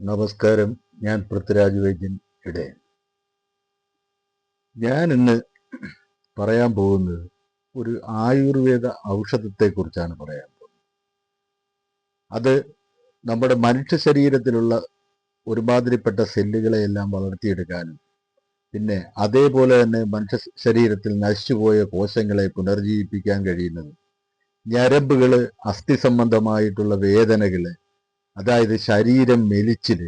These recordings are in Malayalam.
നമസ്കാരം. ഞാൻ പൃഥ്വിരാജ് വൈദ്യൻ ഇടയൻ ഞാൻ ഇന്ന് പറയാൻ പോകുന്നത് ഒരു ആയുർവേദ ഔഷധത്തെക്കുറിച്ചാണ് പറയാൻ പോകുന്നത്. അത് നമ്മുടെ മനുഷ്യ ശരീരത്തിലുള്ള ഒരുമാതിരിപ്പെട്ട സെല്ലുകളെ എല്ലാം വളർത്തിയെടുക്കാനും പിന്നെ അതേപോലെ തന്നെ മനുഷ്യ ശരീരത്തിൽ നശിച്ചുപോയ കോശങ്ങളെ പുനർജീവിപ്പിക്കാൻ കഴിയുന്നതും ഞരമ്പുകൾ അസ്ഥി സംബന്ധമായിട്ടുള്ള വേദനകൾ അതായത് ശരീരം മെലിച്ചിൽ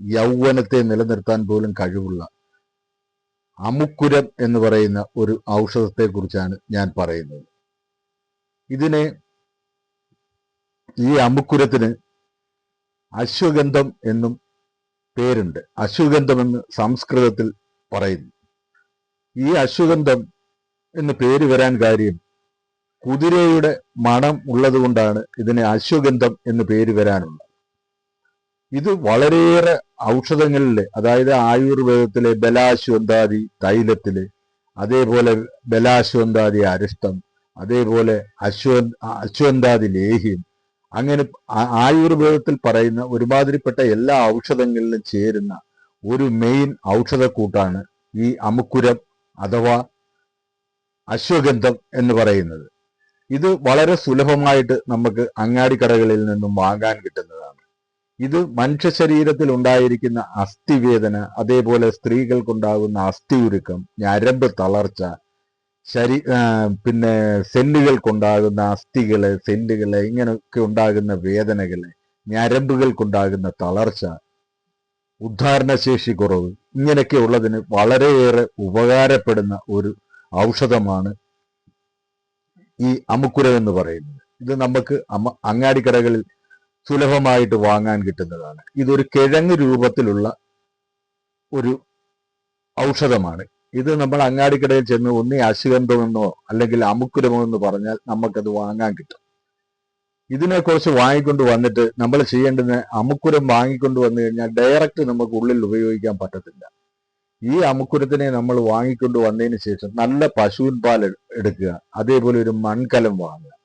യൗവനത്തെ നിലനിർത്താൻ പോലും കഴിവുള്ള അമുക്കുരം എന്ന് പറയുന്ന ഒരു ഔഷധത്തെ കുറിച്ചാണ് ഞാൻ പറയുന്നത്. ഇതിനെ ഈ അമുക്കുരത്തിന് അശ്വഗന്ധം എന്നും പേരുണ്ട്. അശ്വഗന്ധം എന്ന് സംസ്കൃതത്തിൽ പറയുന്നു. ഈ അശ്വഗന്ധം എന്ന് പേര് വരാൻ കാര്യം കുതിരയുടെ മണം ഉള്ളതുകൊണ്ടാണ് ഇതിനെ അശ്വഗന്ധം എന്ന് പേര് വരാനുള്ളത്. ഇത് വളരെയേറെ ഔഷധങ്ങളിലെ അതായത് ആയുർവേദത്തിലെ ബലാശ്വന്താദി തൈലത്തിൽ അതേപോലെ ബലാശ്വന്താദി അരിഷ്ടം അതേപോലെ അശ്വ അശ്വന്താദി ലേഹ്യം അങ്ങനെ ആയുർവേദത്തിൽ പറയുന്ന ഒരുമാതിരിപ്പെട്ട എല്ലാ ഔഷധങ്ങളിലും ചേരുന്ന ഒരു മെയിൻ ഔഷധക്കൂട്ടാണ് ഈ അമുക്കുരം അഥവാ അശ്വഗന്ധം എന്ന് പറയുന്നത്. ഇത് വളരെ സുലഭമായിട്ട് നമുക്ക് അങ്ങാടിക്കടകളിൽ നിന്നും വാങ്ങാൻ കിട്ടുന്നതാണ്. ഇത് മനുഷ്യ ശരീരത്തിൽ ഉണ്ടായിരിക്കുന്ന അസ്ഥിവേദന അതേപോലെ സ്ത്രീകൾക്കുണ്ടാകുന്ന അസ്ഥി ഉരുക്കം ഞരമ്പ് തളർച്ച ശരീ പിന്നെ സെല്ലുകൾക്കുണ്ടാകുന്ന അസ്ഥികൾ സെല്ലുകൾ ഇങ്ങനെയൊക്കെ ഉണ്ടാകുന്ന വേദനകൾ ഞരമ്പുകൾക്കുണ്ടാകുന്ന തളർച്ച ഉദ്ധാരണശേഷി കുറവ് ഇങ്ങനെയൊക്കെ ഉള്ളതിന് വളരെയേറെ ഉപകാരപ്പെടുന്ന ഒരു ഔഷധമാണ് ഈ അമുക്കുരം എന്ന് പറയുന്നത്. ഇത് നമുക്ക് അങ്ങാടിക്കടകളിൽ സുലഭമായിട്ട് വാങ്ങാൻ കിട്ടുന്നതാണ്. ഇതൊരു കിഴങ്ങ് രൂപത്തിലുള്ള ഒരു ഔഷധമാണ്. ഇത് നമ്മൾ അങ്ങാടിക്കടയിൽ ചെന്ന് ഒന്നി അശുഗന്ധമെന്നോ അല്ലെങ്കിൽ അമുക്കുരമോ എന്ന് പറഞ്ഞാൽ നമുക്കത് വാങ്ങാൻ കിട്ടും. ഇതിനെക്കുറിച്ച് വാങ്ങിക്കൊണ്ട് വന്നിട്ട് നമ്മൾ ചെയ്യേണ്ടുന്ന അമുക്കുരം വാങ്ങിക്കൊണ്ട് വന്നു കഴിഞ്ഞാൽ ഡയറക്റ്റ് നമുക്ക് ഉള്ളിൽ ഉപയോഗിക്കാൻ പറ്റത്തില്ല. ഈ അമുക്കുരത്തിനെ നമ്മൾ വാങ്ങിക്കൊണ്ട് വന്നതിന് ശേഷം നല്ല പശുവിൻ പാൽ എടുക്കുക അതേപോലെ ഒരു മൺകലം വാങ്ങുക.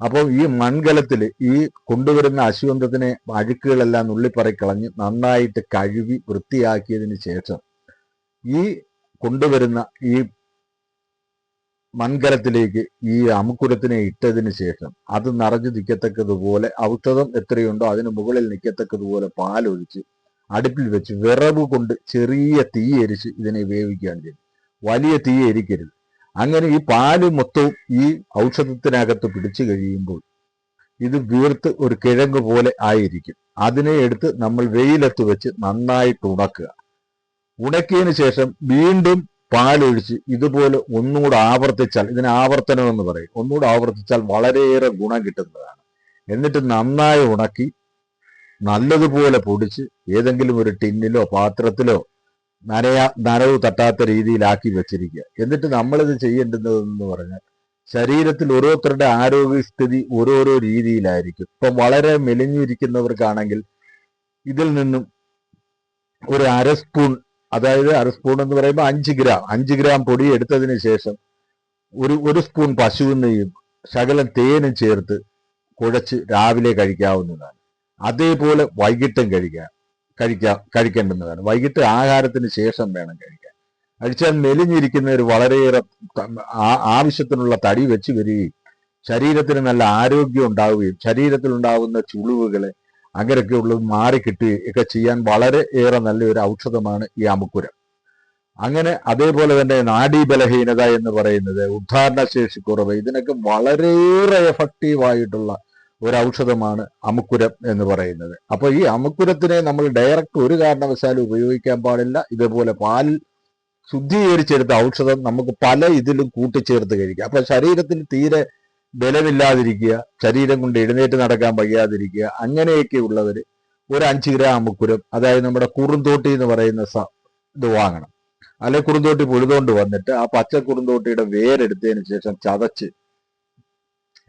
അപ്പോൾ ഈ മൺകലത്തിൽ ഈ കൊണ്ടുവരുന്ന അശ്വഗന്ധത്തിനെ അഴുക്കുകളെല്ലാം നുള്ളിപ്പറി കളഞ്ഞ് നന്നായിട്ട് കഴുകി വൃത്തിയാക്കിയതിന് ശേഷം ഈ കൊണ്ടുവരുന്ന ഈ മൺകലത്തിലേക്ക് ഈ അമുക്കുരത്തിനെ ഇട്ടതിന് ശേഷം അത് നിറഞ്ഞു നിൽക്കത്തക്കതുപോലെ ഔഷധം എത്രയുണ്ടോ അതിന് മുകളിൽ നിൽക്കത്തക്കതുപോലെ പാലൊഴിച്ച് അടുപ്പിൽ വെച്ച് വിറവ് കൊണ്ട് ചെറിയ തീ എരിച്ച് ഇതിനെ വേവിക്കുകയാണ് ചെയ്യുന്നത്. വലിയ തീ എരിക്കരുത്. അങ്ങനെ ഈ പാൽ മൊത്തവും ഈ ഔഷധത്തിനകത്ത് പിടിച്ചു കഴിയുമ്പോൾ ഇത് വീർത്ത് ഒരു കിഴങ്ങ് പോലെ ആയിരിക്കും. അതിനെ എടുത്ത് നമ്മൾ വെയിലത്ത് വെച്ച് നന്നായിട്ട് ഉണക്കുക. ഉണക്കിയതിന് ശേഷം വീണ്ടും പാലൊഴിച്ച് ഇതുപോലെ ഒന്നുകൂടെ ആവർത്തിച്ചാൽ ഇതിന് ആവർത്തനം എന്ന് പറയും. ഒന്നുകൂടെ ആവർത്തിച്ചാൽ വളരെയേറെ ഗുണം കിട്ടുന്നതാണ്. എന്നിട്ട് നന്നായി ഉണക്കി നല്ലതുപോലെ പൊടിച്ച് ഏതെങ്കിലും ഒരു ടിന്നിലോ പാത്രത്തിലോ നനയാ നനവ് തട്ടാത്ത രീതിയിലാക്കി വെച്ചിരിക്കുക. എന്നിട്ട് നമ്മളിത് ചെയ്യേണ്ടുന്നതെന്ന് പറഞ്ഞാൽ ശരീരത്തിൽ ഓരോരുത്തരുടെ ആരോഗ്യസ്ഥിതി ഓരോരോ രീതിയിലായിരിക്കും. ഇപ്പം വളരെ മെലിഞ്ഞിരിക്കുന്നവർക്കാണെങ്കിൽ ഇതിൽ നിന്നും ഒരു അര സ്പൂൺ അതായത് അര സ്പൂൺ എന്ന് പറയുമ്പോൾ അഞ്ച് ഗ്രാം അഞ്ച് ഗ്രാം പൊടി എടുത്തതിന് ശേഷം ഒരു ഒരു സ്പൂൺ പശുവിനെയും ശകലം തേനും ചേർത്ത് കുഴച്ച് രാവിലെ കഴിക്കാവുന്നതാണ്. അതേപോലെ വൈകിട്ടും കഴിക്കാം. കഴിക്കാം കഴിക്കേണ്ടുന്നതാണ്. വൈകിട്ട് ആഹാരത്തിന് ശേഷം വേണം കഴിക്കാൻ. കഴിച്ചാൽ മെലിഞ്ഞിരിക്കുന്നവർ വളരെയേറെ ആവശ്യത്തിനുള്ള തടി വെച്ച് വരികയും ശരീരത്തിന് നല്ല ആരോഗ്യം ഉണ്ടാവുകയും ശരീരത്തിൽ ഉണ്ടാകുന്ന ചുളിവുകളെ അങ്ങനെയൊക്കെ ഉള്ളത് മാറിക്കിട്ടുകയും ഒക്കെ ചെയ്യാൻ വളരെ ഏറെ നല്ലൊരു ഔഷധമാണ് ഈ അമുക്കുരം. അങ്ങനെ അതേപോലെ തന്നെ നാഡീബലഹീനത എന്ന് പറയുന്നത് ഉദ്ധാരണശേഷി കുറവ് ഇതിനൊക്കെ വളരെയേറെ എഫക്റ്റീവ് ആയിട്ടുള്ള ഒരു ഔഷധമാണ് അമുക്കുരം എന്ന് പറയുന്നത്. അപ്പൊ ഈ അമുക്കുരത്തിനെ നമ്മൾ ഡയറക്റ്റ് ഒരു കാരണവശാലും ഉപയോഗിക്കാൻ പാടില്ല. ഇതേപോലെ പാൽ ശുദ്ധീകരിച്ചെടുത്ത ഔഷധം നമുക്ക് പല ഇതിലും കൂട്ടിച്ചേർത്ത് കഴിക്കുക അപ്പൊ ശരീരത്തിന് തീരെ ബലമില്ലാതിരിക്കുക ശരീരം കൊണ്ട് എഴുന്നേറ്റ് നടക്കാൻ വയ്യാതിരിക്കുക അങ്ങനെയൊക്കെ ഉള്ളവര് ഒരു അഞ്ച് ഗ്രാം അമുക്കുരം അതായത് നമ്മുടെ കുറുന്തോട്ടി എന്ന് പറയുന്ന സ- ഇത് വാങ്ങണം. അല്ലെ കുറുന്തോട്ടി പൊഴുതുകൊണ്ട് വന്നിട്ട് ആ പച്ച കുറുന്തോട്ടിയുടെ വേരെടുത്തതിന് ശേഷം ചതച്ച്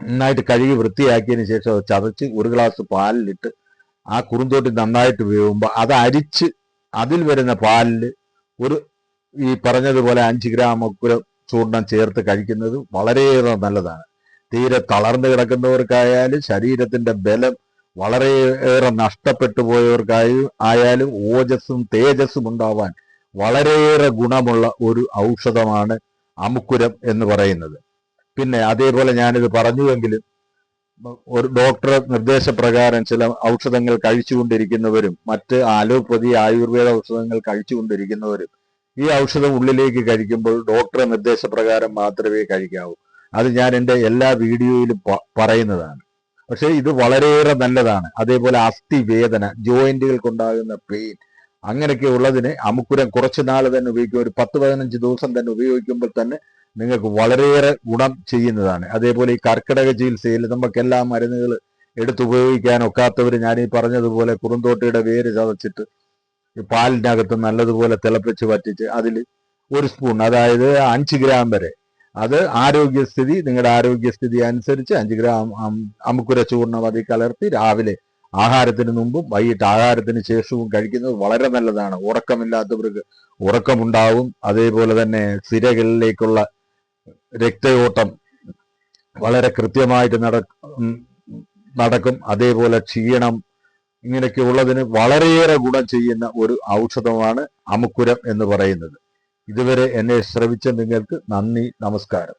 നന്നായിട്ട് കഴുകി വൃത്തിയാക്കിയതിന് ശേഷം അത് ചതച്ച് ഒരു ഗ്ലാസ് പാലിലിട്ട് ആ കുറുന്തോട്ടി നന്നായിട്ട് വേവുമ്പോൾ അത് അരിച്ച് അതിൽ വരുന്ന പാലിൽ ഒരു ഈ പറഞ്ഞതുപോലെ അഞ്ച് ഗ്രാം ഒക്കെ ചൂർണം ചേർത്ത് കഴിക്കുന്നത് വളരെയേറെ നല്ലതാണ്. തീരെ തളർന്നു കിടക്കുന്നവർക്കായാലും ശരീരത്തിന്റെ ബലം വളരെയേറെ നഷ്ടപ്പെട്ടു പോയവർക്കായും ആയാലും ഓജസ്സും തേജസ്സും ഉണ്ടാവാൻ വളരെയേറെ ഗുണമുള്ള ഒരു ഔഷധമാണ് അമുക്കുരം എന്ന് പറയുന്നത്. പിന്നെ അതേപോലെ ഞാനിത് പറഞ്ഞുവെങ്കിലും ഒരു ഡോക്ടർ നിർദ്ദേശപ്രകാരം ചില ഔഷധങ്ങൾ കഴിച്ചുകൊണ്ടിരിക്കുന്നവരും മറ്റ് അലോപ്പതി ആയുർവേദ ഔഷധങ്ങൾ കഴിച്ചുകൊണ്ടിരിക്കുന്നവരും ഈ ഔഷധം ഉള്ളിലേക്ക് കഴിക്കുമ്പോൾ ഡോക്ടറെ നിർദ്ദേശപ്രകാരം മാത്രമേ കഴിക്കാവൂ. അത് ഞാൻ എന്റെ എല്ലാ വീഡിയോയിലും പറയുന്നതാണ്. പക്ഷേ ഇത് വളരെയേറെ നല്ലതാണ്. അതേപോലെ അസ്ഥി വേദന ജോയിന്റുകൾക്കുണ്ടാകുന്ന പെയിൻ അങ്ങനെയൊക്കെ ഉള്ളതിന് അമുക്കുരം കുറച്ച് നാൾ തന്നെ ഉപയോഗിക്കും. ഒരു പത്ത് പതിനഞ്ച് ദിവസം തന്നെ ഉപയോഗിക്കുമ്പോൾ തന്നെ നിങ്ങൾക്ക് വളരെയേറെ ഗുണം ചെയ്യുന്നതാണ്. അതേപോലെ ഈ കർക്കിടക ചികിത്സയിൽ നമുക്ക് എല്ലാ മരുന്നുകൾ എടുത്ത് ഉപയോഗിക്കാൻ ഒക്കാത്തവർ ഞാൻ ഈ പറഞ്ഞതുപോലെ കുറുന്തോട്ടിയുടെ വേര് ചതച്ചിട്ട് പാലിനകത്ത് നല്ലതുപോലെ തിളപ്പിച്ച് വറ്റിച്ച് അതിൽ ഒരു സ്പൂൺ അതായത് അഞ്ച് ഗ്രാം വരെ. അത് ആരോഗ്യസ്ഥിതി നിങ്ങളുടെ ആരോഗ്യസ്ഥിതി അനുസരിച്ച് അഞ്ച് ഗ്രാം അമുക്കുര ചൂർണം അതിൽ കലർത്തി രാവിലെ ആഹാരത്തിന് മുമ്പും വൈകിട്ട് ആഹാരത്തിന് ശേഷവും കഴിക്കുന്നത് വളരെ നല്ലതാണ്. ഉറക്കമില്ലാത്തവർക്ക് ഉറക്കമുണ്ടാവും. അതേപോലെ തന്നെ സിരകളിലേക്കുള്ള രക്തയോട്ടം വളരെ കൃത്യമായിട്ട് നട നടക്കും. അതേപോലെ ക്ഷീണം ഇങ്ങനെയൊക്കെ ഉള്ളതിന് വളരെയേറെ ഗുണം ചെയ്യുന്ന ഒരു ഔഷധമാണ് അമുക്കുരം എന്ന് പറയുന്നത്. ഇതുവരെ എന്നെ ശ്രവിച്ച നിങ്ങൾക്ക് നന്ദി നമസ്കാരം.